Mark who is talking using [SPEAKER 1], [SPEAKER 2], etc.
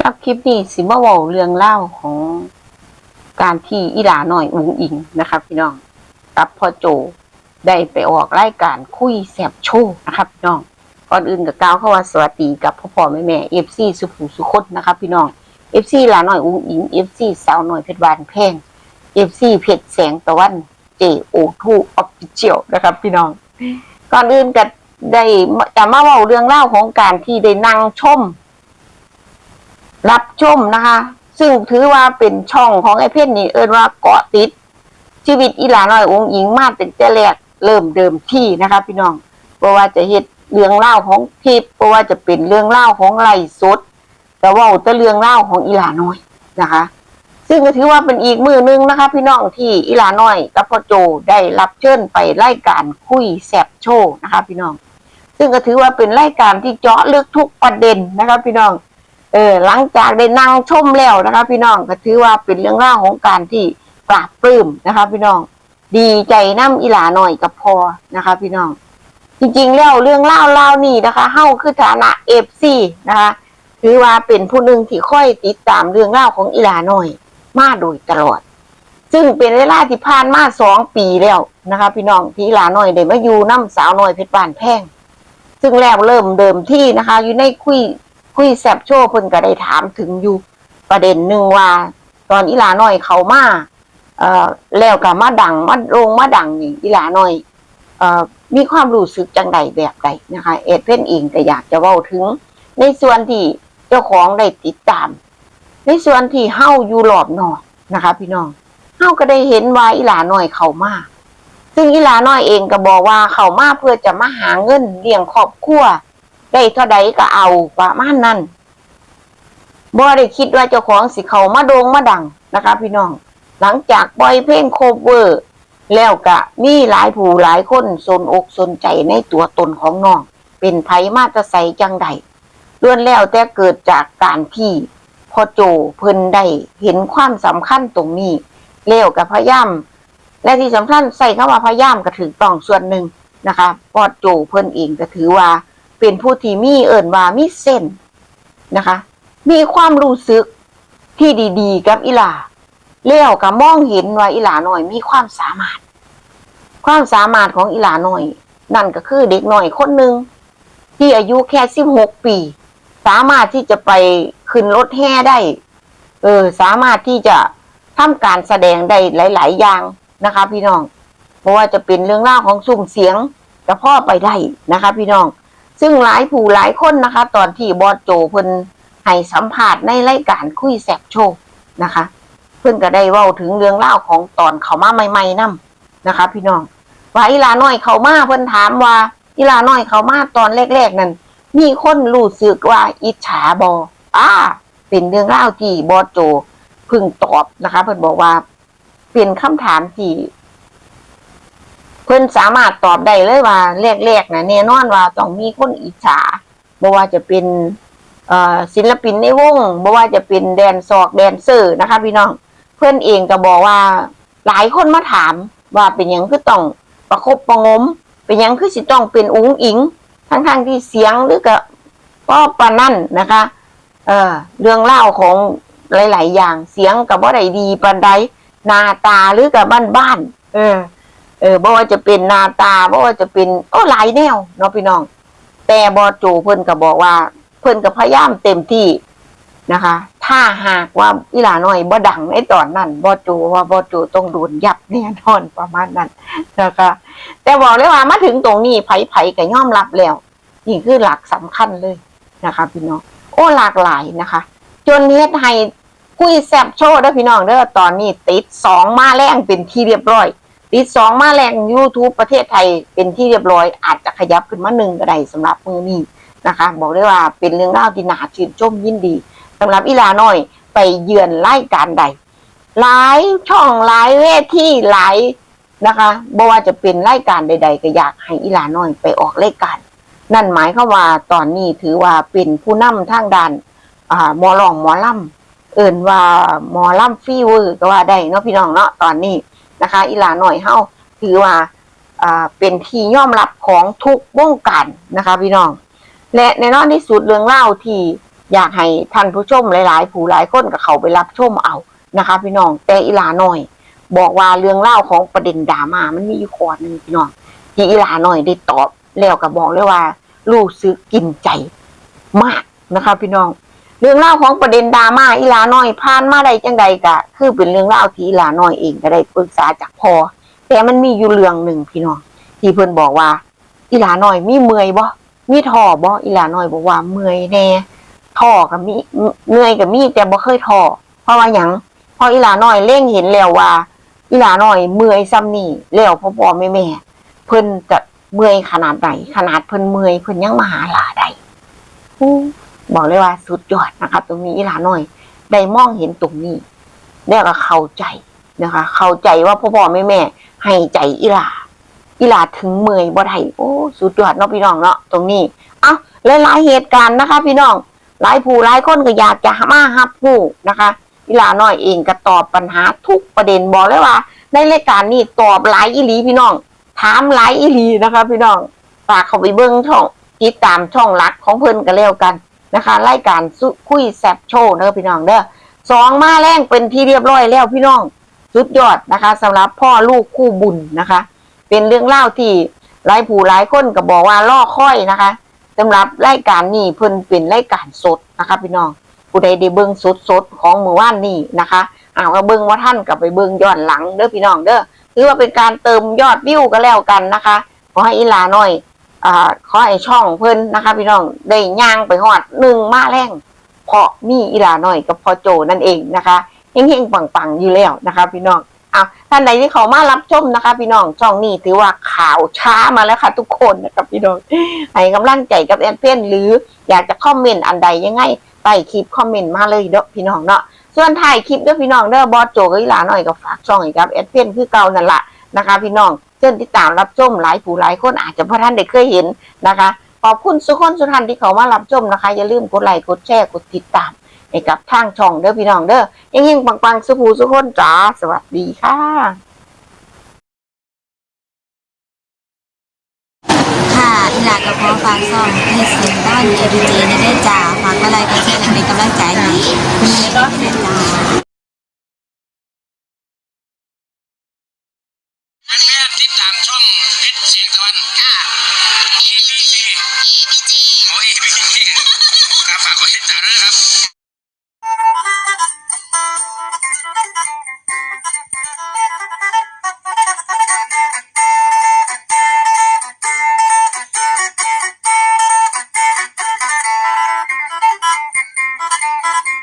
[SPEAKER 1] ครับคลิปนี้สิมาวาเรื่องเล่าของการที่อีหลาหน่อยอุ๋งอิงนะครับพี่น้องกับพ่อโจได้ไปออกรายการคุยแสบโชว์นะครับพี่น้องก่อนอื่นกับกล่าวเข้าว่าสวัสดีกับพ่อพ่อแม่แม่เอฟซีสุขุสุคนนะครับพี่น้องเอฟซีหลาหน่อยอุ๋งอิงเอฟซีสาวหน่อยเพชรบานแพงเอฟซีเพชรแสงตะวันเจโอทูออฟฟิเชียลนะครับพี่น้องก่อนอื่นก็ได้จะมาเว้าเรื่องเล่าของการที่ได้นั่งชม รับชมนะคะ ซึ่งถือว่าเป็นช่องของไอ้เพ่นนี่เอินว่าเกาะติด ชีวิตอีหลาน้อยองค์หญิงมาเป็นแต่แรกเริ่มเดิมที่นะคะ พี่น้องเพราะว่าจะเฮ็ดเรื่องเล่าของคลิปเพราะว่าจะเป็นเรื่องเล่าของไล่สดแต่ว่าแต่เรื่องเล่าของอีหลาน้อยนะคะ ซึ่งก็ถือว่าเป็นอีกมือหนึงนะคะ พี่น้องที่อีหลาน้อยกับพ่อโจได้รับเชิญไปรายการคุยแซบโชว์นะคะ พี่น้อง ซึ่งก็ถือว่าเป็นรายการที่เจาะลึกทุกประเด็นนะคะ พี่น้อง เออหลังจากได้นั่งชมแล้วนะคะพี่น้องก็ถือว่าเป็นเรื่องราวของการที่ปราบปลื้มนะคะ พี่น้อง ดีใจน้ำอีหลาหน่อยกับพอนะคะ พี่น้อง จริงๆแล้วเรื่องเล่าเล่านี่นะคะเฮ้าคือฐานะเอฟซีนะคะ ถือว่าเป็นผู้หนึ่งที่ค่อยติดตามเรื่องเล่าของอีหลาหน่อย มาโดยตลอด ซึ่งเป็นเวลาที่ผ่านมาสองปีแล้วนะคะ พี่น้องที่อีหลาหน่อยได้มาอยู่น้ำสาวหน่อยเพชรบานแพงซึ่งแล้วเริ่มเดิมที่นะคะ อยู่ในคุย คุยแซบโชว์เพิ่นก็ได้ถามถึงอยู่ประเด็นหนึ่งว่า ตอนอีหลาน้อยเขามาเอ่อแล้วก็มาดังมาลงมาดังนี่อีหลาน้อยเอ่อมีความรู้สึกจังใดแบบใดนะคะ เอ็ดเพ่นเองก็อยากจะเว้าถึง ในส่วนที่เจ้าของได้ติดตาม ในส่วนที่เฮาอยู่รอบนอกนะคะ พี่น้องเฮาก็ได้เห็นว่าอีหลาน้อยเขามาซึ่งอีหลาน้อยเองก็บอกว่าเขามาเพื่อจะมาหาเงินเลี้ยงครอบครัว ได้เท่าใดก็เอาประมาณนั้นบ่ได้คิดว่าเจ้าของสิเขามาโดงมาดังนะคะ พี่น้อง หลังจากปล่อยเพลงโคเวอร์ แล้วก็มีหลายผู้หลายคนสนอกสนใจในตัวตนของน้อง เป็นไผมาแตะใสจังใดล้วนแล้วแต่เกิดจากการที่พอโจเพิ่นได้เห็นความสำคัญตรงนี้แล้วกับพยายามและที่สำคัญใส่เข้ามาพยายามก็ถือต้องส่วนหนึ่งนะคะ พอโจเพิ่นเองก็ถือว่า เป็นผู้ที่มีเอิ่นว่ามีเส้นนะคะ มีความรู้สึกที่ดีๆ กับอีหลาเลี้ยวกับมองเห็นว่าอีหลาหน่อยมีความสามารถ ความสามารถของอีหลาหน่อย นั่นก็คือเด็กหน่อยคนหนึ่งที่อายุแค่สิบหกปี สามารถที่จะไปขึ้นรถแห่ได้ เออ สามารถที่จะทำการแสดงได้หลาย ๆ อย่างนะคะ พี่น้องเพราะว่าจะเป็นเรื่องราวของสุ่มเสียงกับพ่อไปได้นะคะ พี่น้อง ซึ่งหลายผู้หลายคนนะคะ ตอนที่บอสโจเพิ่นให้สัมภาษณ์ในรายการคุยแสบโชว์นะคะ เพิ่นก็ได้เว้าถึงเรื่องเล่าของตอนเขามาใหม่ๆนํนะคะ พี่น้องว่าอีลาน้อยเขามาเพิ่นถามว่าอีลาน้อยเขามาตอนแรกๆนั้นมีคนรู้สึกว่าอิจฉาบออ่า เป็นเรื่องเล่าที่บอสโจพิ่งตอบนะคะ เพิ่นบอกว่า เป็นคำถามที่ พิ่นสามารถตอบได้เลยว่าแรกๆนะแน่นอนว่าต้องมีคนอิจฉาบ่ว่าจะเป็นศิลปินในวงบ่ว่าจะเป็นแดนซอกแดนเซอร์นะคะ พี่น้องเพื่อนเองก็บอกว่า หลายคนมาถามว่าเป็นยังคือต้องประคบประงม เป็นยังคือสิต้องเป็นอุ้งอิง ทั้งๆที่เสียงหรือก็ป้อปานั่นนะคะเออเรื่องเล่าของหลาย ๆ อย่างเสียงกับว่าได้ดีปานใดหน้าตาหรือกับบ้านๆเออ เออบ่ว่าจะเป็นนาตาบ่ว่าจะเป็นโอ้หลายแนวเนาะพี่น้อง แต่บอโจเพิ่นก็บอกว่า เพิ่นก็พยายามเต็มที่นะคะ ถ้าหากว่าอีหลาน้อยบ่ดังในตอนนั้นบอโจว่าบอโจต้องโดนยับแน่นอนประมาณนั้นนะคะแต่บอกเลยว่ามาถึงตรงนี้ไผๆก็ยอมรับแล้วนี่คือหลักสำคัญเลยนะคะพี่น้องโอ้หลากหลายนะคะ จนเฮ็ดให้คุยแซบโชว์ด้อพี่น้องเด้อตอนนี้ติดสองมาแรงเป็นที่เรียบร้อย ติดสองมาแรง YouTube ประเทศไทยเป็นที่เรียบร้อย อาจจะขยับขึ้นมาหนึ่งก็ได้สำหรับมือนี้นะคะ บอกได้ว่าเป็นเรื่องเล่าที่น่าชื่นชมยินดีสำหรับอีลาน้อยไปเยือนไล่การใด หลายช่องหลายเวทีหลายนะคะบ่ว่าจะเป็นรายการใด ๆ ก็อยากให้อีลาน้อยไปออกรายการ นั่นหมายความว่าตอนนี้ถือว่าเป็นผู้นำทางด้านอ่าหมอลองหมอล่ำเอิ่นว่าหมอล่ำฟีเวอร์ก็ว่าได้เนาะพี่น้องเนาะตอนนี้ นะคะ อีหลาหน่อยเฮาถือว่าอ่าเป็นที่ยอมรับของทุกวงการนะคะพี่น้อง และแน่นอนที่สุดเรื่องเล่าที่อยากให้ท่านผู้ชมหลาย ๆ ผู้หลายคนกับเขาไปรับชมเอานะคะ พี่น้องแต่อีหลาหน่อย บอกว่าเรื่องเล่าของประเด็นดราม่ามันมีอยู่ข้อหนึ่งพี่น้องที่อีหลาหน่อยได้ตอบแล้วก็บอกเลยว่า รู้สึกกินใจมากนะคะ พี่น้อง เรื่องเล่าของประเด็นดราม่าอีหลาน้อยผ่านมาได้จังใดกะ คือเป็นเรื่องเล่าที่อีหลาน้อยเองก็ได้ปรึกษาจากพ่อแต่มันมีอยู่เรื่องหนึ่งพี่น้องที่เพิ่นบอกว่า อีหลาน้อยมีเมื่อยบ่มีท่อบ่อีหลาน้อยบอกว่าเมื่อยแน่ท่อกับมีเมื่อยกับมีแต่บ่เคยท่อเพราะว่าหยังเพราะอีหลาน้อยเล่งเห็นแล้วว่า อีหลาน้อยเมื่อยซ้ำนี่แล้วพ่อพ่อแม่แม่เพิ่นจะเมื่อยขนาดไหนขนาดเพิ่นเมื่อยเพิ่นยังมาหาหลาได้อู้ บอกเลยว่าสุดยอดนะครับตรงนี้อีหลาน้อย ได้มองเห็นตรงนี้แล้วก็เข้าใจนะคะ เข้าใจว่าพ่อพ่อแม่แม่ให้ใจอีหลาอีหลาถึงเมื่อยบ่ได้โอ้สุดยอดเนาะพี่น้องเนาะตรงนี้เอ้าหลายเหตุการณ์นะคะ พี่น้องหลายผู้หลายคนก็อยากจะมาฮับผู้นะคะอีหลาน้อยเองก็ตอบปัญหาทุกประเด็นบอกเลยว่า ในรายการนี้ตอบหลายอีหลีพี่น้อง ถามหลายอีหลีนะคะ พี่น้องฝากเข้าไปเบิ้งช่องติดตามช่องหลักของเพิ่อนก็แล้วกัน นะคะรายการคุยแซบโชว์เด้อพี่น้องเด้อสองมาแรงเป็นที่เรียบร้อยแล้วพี่น้องสุดยอดนะคะสำหรับพ่อลูกคู่บุญนะคะ เป็นเรื่องเล่าที่หลายผู้หลายคนก็บอกว่าล่อค่อยนะคะสำหรับรายการนี้เพิ่นเป็นรายการสดนะคะ พี่น้องผู้ใดได้เบิ่งสดๆของเมื่อวานนี้นะคะอ่าวเบิ่งว่าท่านกลับไปเบิ่งย้อนหลังเด้อพี่น้องเด้อถือว่าเป็นการเติมยอดวิวก็แล้วกันนะคะขอให้อีหลาหน่อย อ่าขอให้ช่องเพิ่นนะคะ พี่น้องได้ย่างไปฮอดหนึ่งมาแรงเพราะมีอีหลาหน่อยกับพอโจนั่นเองนะคะเฮงๆปังๆอยู่แล้วนะคะ พี่น้องอะท่านใดที่เขามารับชมนะคะ พี่น้องช่องนี้ถือว่าข่าวช้ามาแล้วค่ะ ทุกคนนะครับพี่น้องให้กำลังใจกับแอดเพื่อนหรืออยากจะคอมเมนต์อันใดยังไงใต้คลิปคอมเมนต์มาเลยเด้อพี่น้องเนาะส่วนถ่ายคลิปเด้อพี่น้องเด้อบอสโจกับอีหลาหน่อยก็ฝากช่องให้กับแอดเพื่อนคือเก่านั่นแหละนะคะ พี่น้อง เชิญติดตามรับชมหลายผู้หลายคนอาจจะพระท่านได้เคยเห็นนะคะ ขอบคุณสุกคนสุท่านที่เขามารับชมนะคะ อย่าลืมกดไลค์กดแชร์กดติดตามให้กับทางช่องเด้อพี่น้องเด้อเฮงๆปังๆสุภูสุกคนจ้าสวัสดีค่ะ
[SPEAKER 2] ค่ะอีหลากับพอฝากซ่องให้เสียงด้านเอดีเจในได้จ่าฝากอะไรก็แช่ในกำลังใจให้
[SPEAKER 3] ติดตามช่องเพชรเสียงตะวันค่ะ EBG โอ้ย